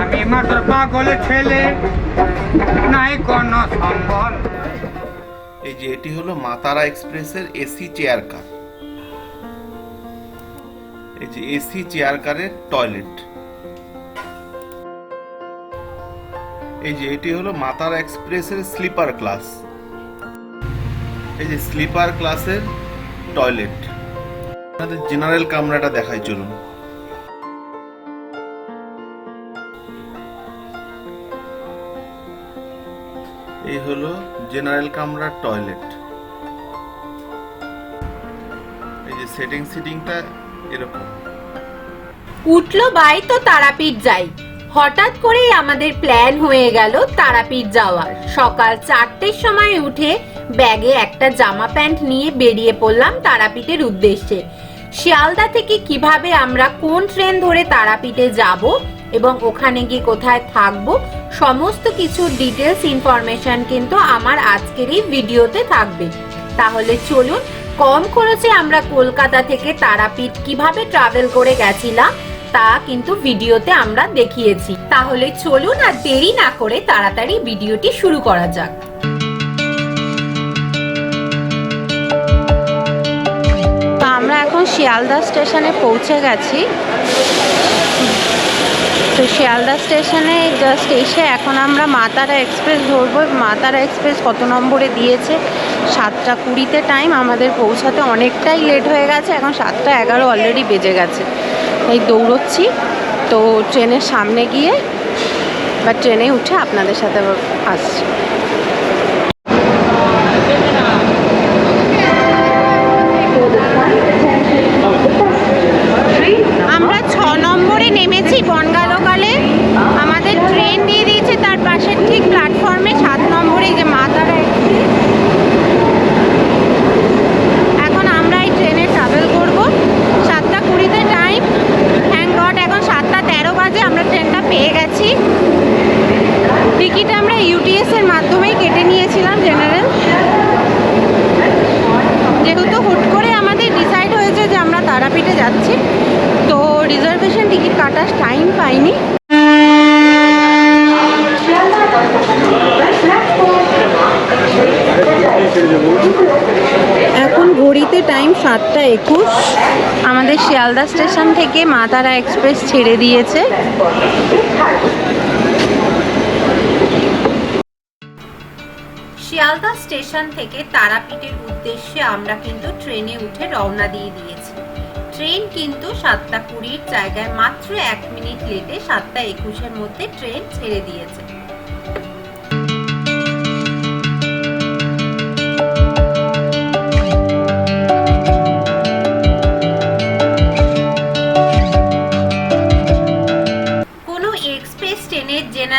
আমি মাত্র পাগল ছেলে, নাই কোনো সম্বল। এই যে এটি হলো মাতারা এক্সপ্রেসের এসি চেয়ার কার এই যে এসি চেয়ার কারের টয়লেট এই যে এটি হলো মাতারা এক্সপ্রেসের স্লিপার ক্লাস এই যে স্লিপার ক্লাসের টয়লেট আপনাদের জেনারেল কামরাটা দেখাই, চলুন। এই হলো জেনারেল কামরার টয়লেট এই যে সেটিং সিটিংটা এরকম। উঠল বাই তো তারাপীঠ যাই। হঠাৎ করেই আমাদের প্ল্যান হয়ে গেল তারাপীঠ যাওয়ার সকাল চারটের সময় উঠে ব্যাগে একটা জামা প্যান্ট নিয়ে বেরিয়ে পড়লাম তারাপীঠের উদ্দেশ্যে। শিয়ালদা থেকে কীভাবে আমরা কোন ট্রেন ধরে তারাপীঠে যাব এবং ওখানে গিয়ে কোথায় থাকব, সমস্ত কিছু ডিটেলস ইনফরমেশন কিন্তু আমার আজকের এই ভিডিওতে থাকবে। তাহলে চলুন, কম খরচে আমরা কলকাতা থেকে তারাপীঠ কীভাবে ট্রাভেল করে গেছিলাম, তা কিন্তু ভিডিওতে আমরা দেখিয়েছি। তাহলে চলুন আর দেরি না করে তাড়াতাড়ি ভিডিওটি শুরু করা যাক। শিয়ালদা স্টেশনে পৌঁছে গেছি। তো শিয়ালদা স্টেশনে জাস্ট এসে এখন আমরা মাতারা এক্সপ্রেস ধরবো। মাতারা এক্সপ্রেস কত নম্বরে দিয়েছে? সাতটা কুড়িতে টাইম আমাদের পৌঁছাতে অনেকটাই লেট হয়ে গেছে। এখন সাতটা এগারো অলরেডি বেজে গেছে। তাই দৌড়চ্ছি। তো ট্রেনের সামনে গিয়ে বা ট্রেনে উঠে আপনাদের সাথে আসছি আমরা ছ নম্বরে নেমেছি বনগা লোকালে আমাদের ট্রেন দিয়ে দিয়েছে তার পাশের ঠিক প্ল্যাটফর্মে সাত নম্বরে যে মাতারা এক্সপ্রেস এখন আমরা এই ট্রেনে ট্রাভেল করব সাতটা কুড়িতে টাইম থ্যাংক গড এখন সাতটা তেরো বাজে আমরা ট্রেনটা পেয়ে গেছি টিকিট আমরা ইউটিএস এর মাধ্যমেই কেটে নিয়েছিলাম জেনারেল যেহেতু হুট করে আমাদের ডিসাইড হয়েছে যে আমরা তারাপীঠে যাচ্ছি তো রিজার্ভেশন টিকিট কাটার টাইম পাইনি এখন ঘড়িতে টাইম সাতটা একুশ। আমাদের শিয়ালদা স্টেশন থেকে মাতারা এক্সপ্রেস ছেড়ে দিয়েছে। শিয়ালদা স্টেশন থেকে তারাপীঠের উদ্দেশ্যে আমরা কিন্তু ট্রেনে উঠে রওনা দিয়ে দিয়েছি। ট্রেন কিন্তু সাতটা কুড়ির জায়গায় মাত্র এক মিনিট লেটে সাতটা একুশের মধ্যে ট্রেন ছেড়ে দিয়েছে।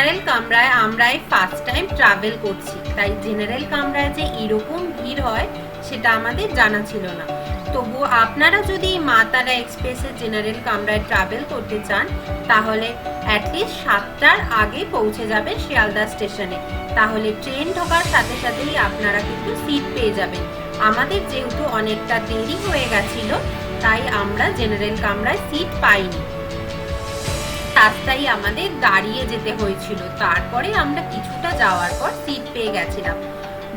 জেনারেল কামরায় আমরাই ফার্স্ট টাইম ট্রাভেল করছি। তাই জেনারেল কামরায় যে এরকম ভিড় হয়, সেটা আমাদের জানা ছিল না। তবু আপনারা যদি মা তারা এক্সপ্রেসের জেনারেল কামরায় ট্রাভেল করতে চান, তাহলে অ্যাটলিস্ট সাতটার আগে পৌঁছে যাবে শিয়ালদা স্টেশনে। তাহলে ট্রেন ঢোকার সাথে সাথেই আপনারা কিন্তু সিট পেয়ে যাবেন। আমাদের যেহেতু অনেকটা দেরি হয়ে গেছিল, তাই আমরা জেনারেল কামরায় সিট পাইনি। রাস্তায় আমাদের দাঁড়িয়ে যেতে হয়েছিল। তারপরে আমরা কিছুটা যাওয়ার পর সিট পেয়ে গেছিলাম।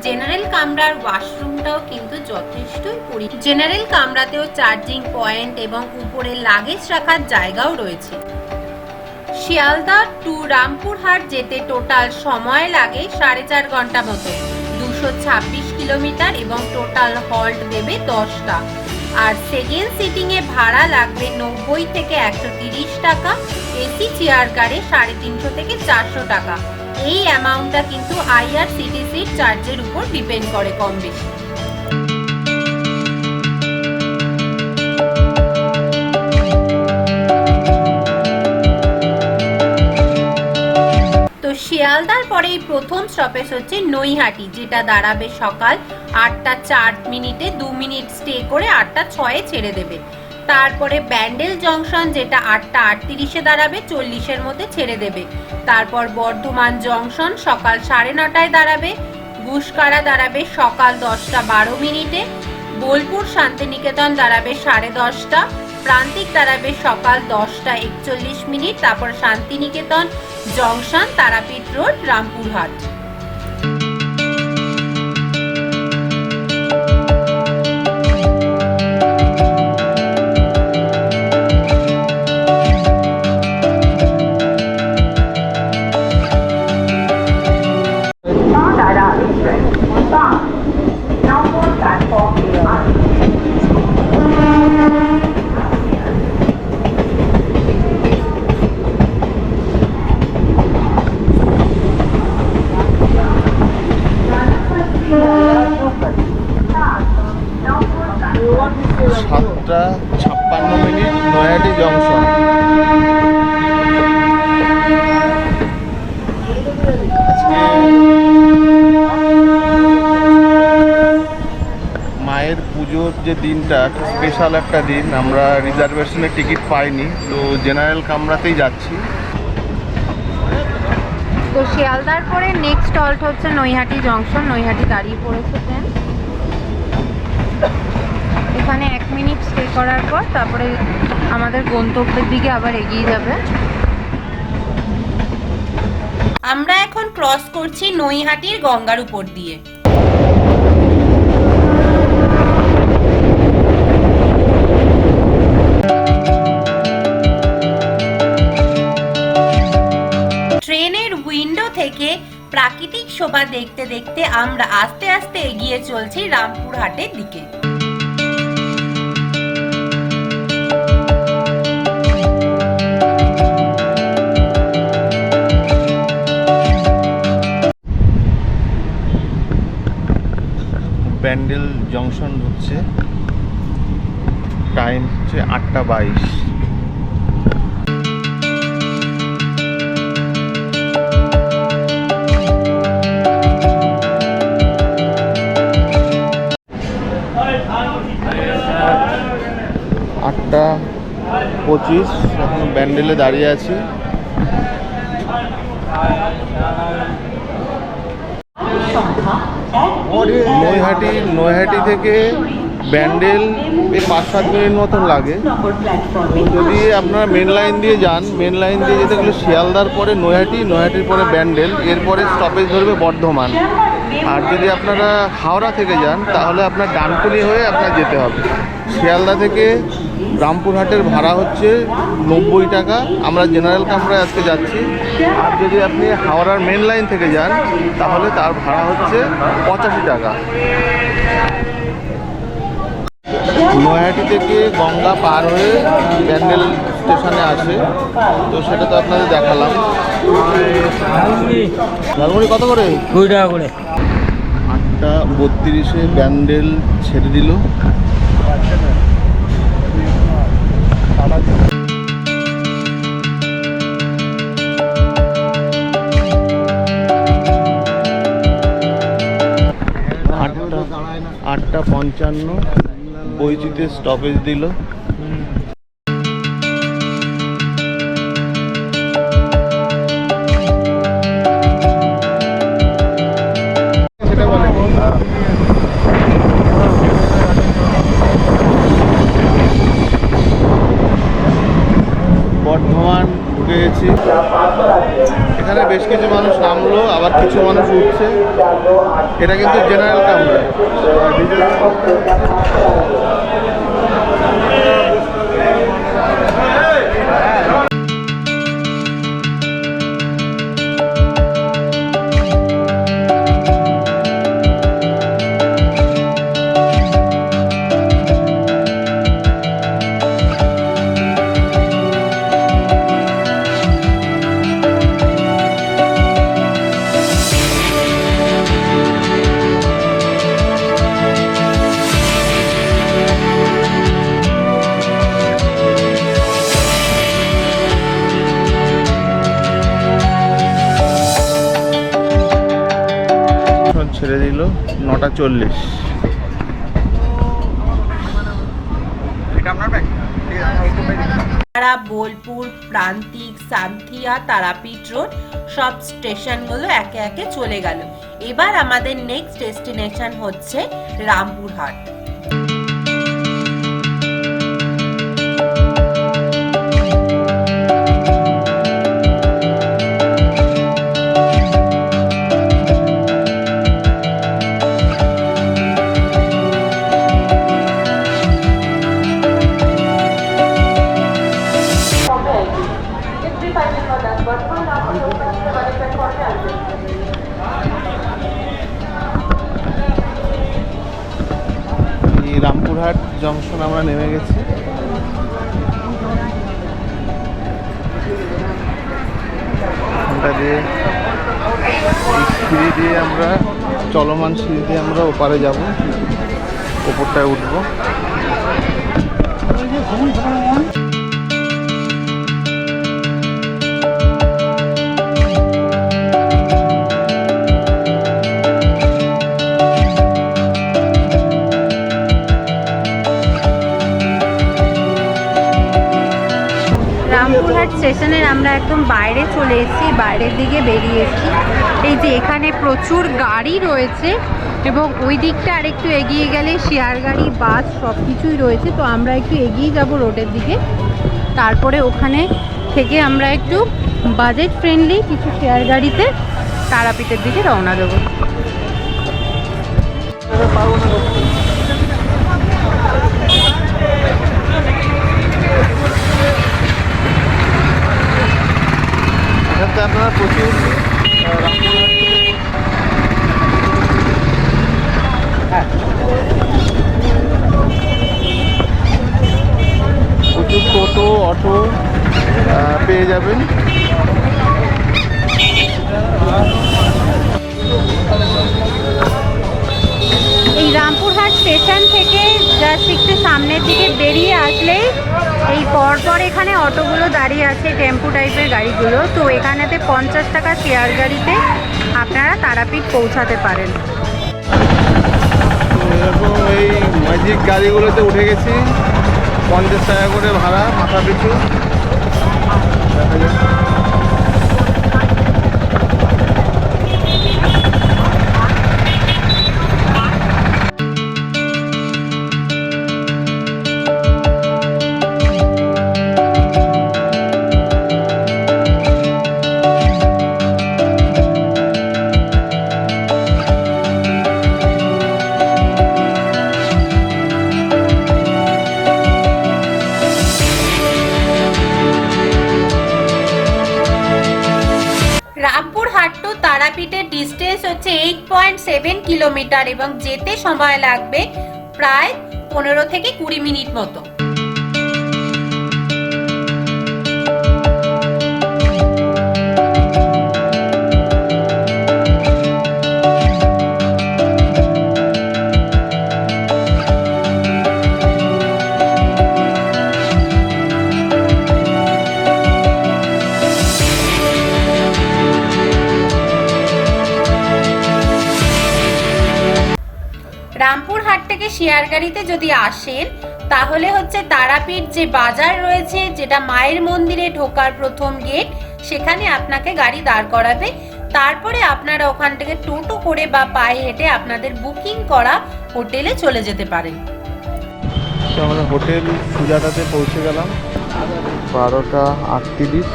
জেনারেল কামরার ওয়াশরুমটাও কিন্তু যথেষ্টই পরি জেনারেল কামরাতেও চার্জিং পয়েন্ট এবং উপরে লাগেজ রাখার জায়গাও রয়েছে। শিয়ালদা টু রামপুরহাট যেতে টোটাল সময় লাগে সাড়ে চার ঘণ্টা মতো। দুশো ছাব্বিশ কিলোমিটার এবং টোটাল হল্ট দেবে দশটা। আর সেকেন্ড সিটিং এ ভাড়া লাগবে নব্বই থেকে একশো তিরিশ টাকা, এসি চেয়ার কারে সাড়ে তিনশো থেকে চারশো টাকা। এই অ্যামাউন্টটা কিন্তু আইআরসিটিসির চার্জের উপর ডিপেন্ড করে কম বেশি। শিয়ালদার পরে এই প্রথম স্টপেজ হচ্ছে নৈহাটি, যেটা দাঁড়াবে সকাল আটটা চার মিনিটে দু মিনিট স্টে করে আটটা ছয়ে ছেড়ে দেবে। তারপরে ব্যান্ডেল জংশন যেটা আটটা আটত্রিশে দাঁড়াবে, চল্লিশের মধ্যে ছেড়ে দেবে। তারপর বর্ধমান জংশন সকাল সাড়ে নটায় দাঁড়াবে, গুসকারা দাঁড়াবে সকাল দশটা বারো মিনিটে, বোলপুর শান্তিনিকেতন দাঁড়াবে সাড়ে দশটা, প্রান্তিক দাঁড়াবে সকাল দশটা একচল্লিশ মিনিট, তারপর শান্তিনিকেতন জংশন, তারাপীঠ রোড, রামপুরহাট। দিনটা স্পেশাল একটা দিন। আমরা রিজার্ভেশনের টিকিট পাইনি তো জেনারেল কামরাতেই যাচ্ছি। তো শিয়ালদার পরে নেক্সট হল্ট হচ্ছে নৈহাটি জংশন নৈহাটি দাঁড়িয়ে পড়েছে ট্রেন এখানে এক মিনিট স্টে করার পর তারপরে আমাদের গন্তব্যের দিকে আবার এগিয়ে যাবে। আমরা এখন ক্রস করছি নৈহাটির গঙ্গার উপর দিয়ে। থেকে প্রাকৃতিক শোভা দেখতে দেখতে আমরা আস্তে আস্তে এগিয়ে চলছি রামপুরহাটের দিকে। ব্যান্ডেল জংশন হচ্ছে টাইম হচ্ছে আটটা বাইশ। পঁচিশ, এখন ব্যান্ডেলে দাঁড়িয়ে আছি। নৈহাটি নৈহাটি থেকে ব্যান্ডেল এই পাঁচ সাত মিনিট মতন লাগে। যদি আপনারা মেন লাইন দিয়ে যান মেন লাইন দিয়ে যেতে গেলে শিয়ালদার পরে নৈহাটি, নৈহাটির পরে ব্যান্ডেল, এরপরে স্টপেজ ধরবে বর্ধমান। আর যদি আপনারা হাওড়া থেকে যান তাহলে আপনার ডানকুনি হয়ে আপনার যেতে হবে। শিয়ালদা থেকে রামপুরহাটের ভাড়া হচ্ছে নব্বই টাকা। আমরা জেনারেল কামরায় আজকে যাচ্ছি। আর যদি আপনি হাওড়ার মেন লাইন থেকে যান তাহলে তার ভাড়া হচ্ছে পঁচাশি টাকা। নয়াহাটি থেকে গঙ্গা পার হয়ে ব্যান্ডেল স্টেশনে আসে। তো সেটা তো আপনাদের দেখালাম। ঝালমুড়ি কত করে? কুড়ি টাকা করে। আটটা বত্রিশে ব্যান্ডেল ছেড়ে দিল। আটটা। আটটা পঞ্চান্ন। বইচিতে স্টপেজ দিল। এটা কিন্তু জেনারেল কামরা নটা চল্লিশ। তারা বোলপুর প্রান্তিক সান্থিয়া তারাপীঠ রোড সব স্টেশনগুলো একে একে চলে গেল। এবার আমাদের নেক্সট ডেস্টিনেশন হচ্ছে রামপুরহাট। জংশন আমরা নেমে গেছি। দিয়ে সিঁড়ি দিয়ে আমরা, চলমান সিঁড়ি দিয়ে আমরা ওপারে যাব। ওপরটায় উঠবো। স্টেশনের আমরা একদম বাইরে চলে এসেছি, বাইরের দিকে বেরিয়েছি এই যে এখানে প্রচুর গাড়ি রয়েছে এবং ওই দিকটা আরেকটু এগিয়ে গেলে শেয়ার গাড়ি, বাস সব কিছুই রয়েছে। তো আমরা একটু এগিয়ে যাব রোডের দিকে। তারপরে ওখানে থেকে আমরা একটু বাজেট ফ্রেন্ডলি কিছু শেয়ার গাড়িতে তারাপীঠের দিকে রওনা দেবো। আপনারা প্রচুর আহ, রামপুরহাট গাড়িগুলো তো এখানেতে পঞ্চাশ টাকা চেয়ার গাড়িতে আপনারা তারাপীঠ পৌঁছাতে পারেন। এই ম্যাজিক গাড়িগুলোতে উঠে গেছি। পঞ্চাশ টাকা করে ভাড়া মাথা পিছু দেখা সেভেন কিলোমিটার এবং যেতে সময় লাগবে প্রায় পনেরো থেকে কুড়ি মিনিট মতো। রামপুরহাট থেকে শেয়ার গাড়িতে যদি আসেন তাহলে হচ্ছে তারাপীঠ যে বাজার রয়েছে যেটা মায়ের মন্দিরে ঢোকার প্রথম গেট সেখানে আপনাকে গাড়ি দাঁড় করাবে। তারপরে আপনারা ওখান থেকে টোটো করে বা পায়ে হেঁটে আপনাদের বুকিং করা হোটেলে চলে যেতে পারেন। তো আমরা হোটেল সুজাতাতে পৌঁছে গেলাম। বারোটা আটত্রিশ।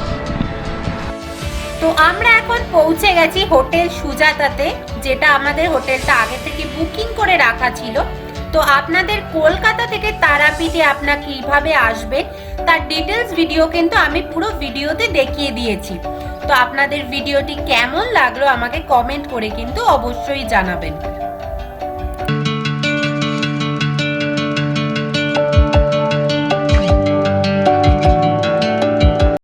তো আমরা এখন পৌঁছে গেছি হোটেল সুজাতাতে। যেটা আমাদের হোটেলটা আগে থেকে বুকিং করে রাখা ছিল। তো আপনাদের কলকাতা থেকে তারাপীঠে আপনার কীভাবে আসবেন, তার ডিটেলস ভিডিও কিন্তু আমি পুরো ভিডিওতে দেখিয়ে দিয়েছি। তো আপনাদের ভিডিওটি কেমন লাগল আমাকে কমেন্ট করে কিন্তু অবশ্যই জানাবেন।